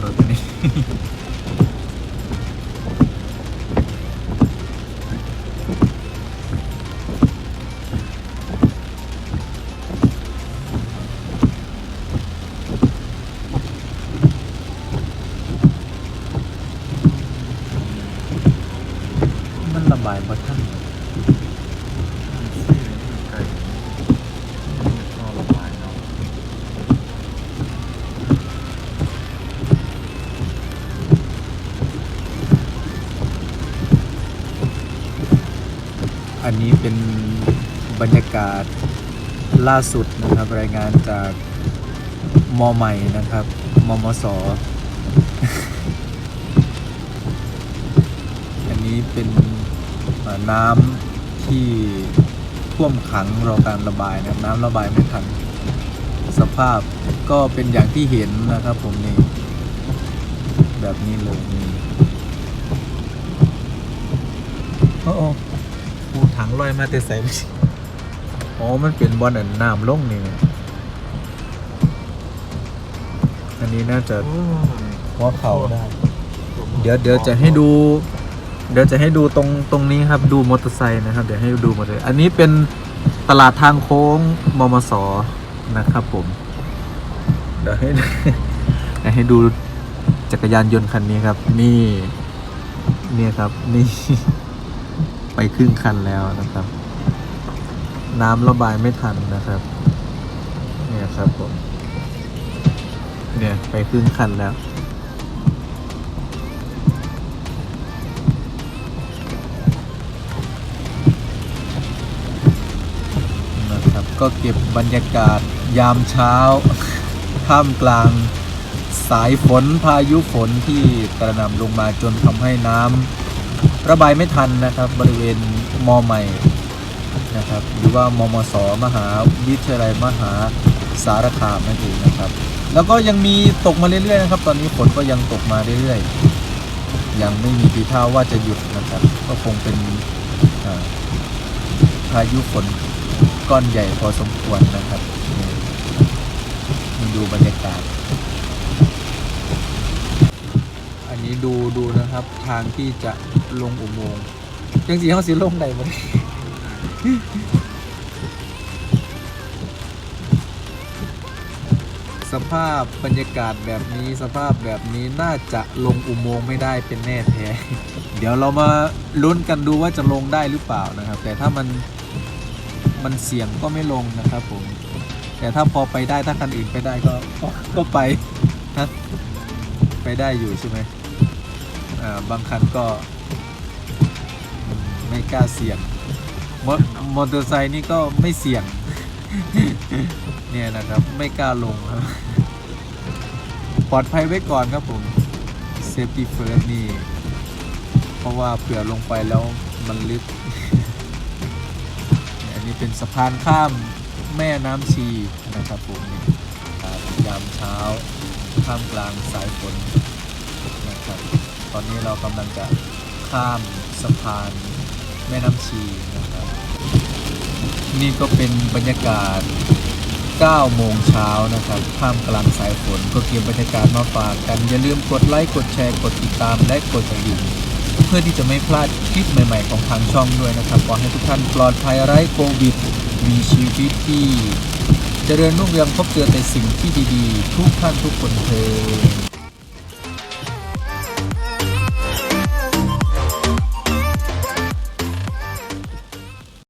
ยนรถนี้มันระบายบ่ทันไก่ก็ อันนี้เป็นบรรยากาศล่าสุดนะครับ รายงานจากมอใหม่นะครับมมสอันนี้เป็นน้ำที่ท่วมขังรอการระบายนะน้ำระบายไม่ทันสภาพก็เป็นอย่างที่เห็นนะครับผมนี่แบบนี้เลยนี่โอ้ ลอยมาแต่ใส่ไม่ใช่อ๋อ มันเป็นบอลอันน้ำลงนี่อันนี้น่าจะโอ้ยหัวเข่าได้ เดี๋ยวเดี๋ยวจะให้ดู เดี๋ยวจะให้ดูตรงตรงนี้ครับดูมอเตอร์ไซค์นะครับ เดี๋ยวให้ดูมอเตอร์ไซค์อันนี้เป็นตลาดทางโค้งมมสนะครับผม เดี๋ยวให้เดี๋ยวให้ดูจักรยานยนต์คันนี้ครับ นี่เนี่ยครับ นี่ ไปครึ่งคันแล้วนะครับ น้ำระบายไม่ทันนะครับ เนี่ยครับผมเนี่ยไปครึ่งคันแล้ว นะครับ ก็เก็บบรรยากาศยามเช้า ท่ามกลางสายฝนพายุฝนที่กระหน่ำลงมาจนทำให้น้ำ ระบายไม่ทันนะครับ บริเวณมอใหม่นะครับหรือว่ามมสมหาวิทยาลัยมหาสารคามนั่นเองนะครับ แล้วก็ยังมีตกมาเรื่อยๆนะครับ ตอนนี้ฝนก็ยังตกมาเรื่อยๆ ยังไม่มีทีท่าว่าจะหยุดนะครับ ก็คงเป็นพายุฝนก้อนใหญ่พอสมควรนะครับนี่นี่ดูบรรยากาศ อันนี้ดูดูนะครับทางที่จะ ลงอุโมงค์จังสีเขาสิลงได้บ่สภาพบรรยากาศแบบนี้สภาพแบบนี้น่าจะลงอุโมงค์ไม่ได้เป็นแน่แท้ เดี๋ยวเรามาลุ้นกันดูว่าจะลงได้หรือเปล่านะครับ แต่ถ้ามันมันเสี่ยงก็ไม่ลงนะครับผม แต่ถ้าพอไปได้ถ้าคันอื่นไปได้ก็ก็ก็ไปนะไปได้อยู่ใช่ไหมอ่าบางคันก็ ไม่กล้าเสี่ยงมอมอเตอร์ไซค์นี่ก็ไม่เสี่ยง เนี่ยนะครับไม่กล้าลงครับ ปลอดภัยไว้ก่อนครับผม safety first นี่ เพราะว่าเผื่อลงไปแล้วมันลึก อันนี้เป็นสะพานข้ามแม่น้ำชีนะครับผมยามเช้าข้ามกลางสายฝนนะครับ ตอนนี้เรากำลังจะข้ามสะพาน แม่น้ำชีนะครับ นี่ก็เป็นบรรยากาศ 9 โมงเช้านะครับท่ามกลางสายฝนก็เก็บบรรยากาศมาฝากกัน อย่าลืมกดไลค์กดแชร์กดติดตามและกดกระดิ่งเพื่อที่จะไม่พลาดคลิปใหม่ๆของทางช่องด้วยนะครับขอให้ทุกท่านปลอดภัยไร้โควิด มีชีวิตที่เจริญรุ่งเรืองพบเจอแต่สิ่งที่ดีๆ ทุกท่านทุกคนเทอ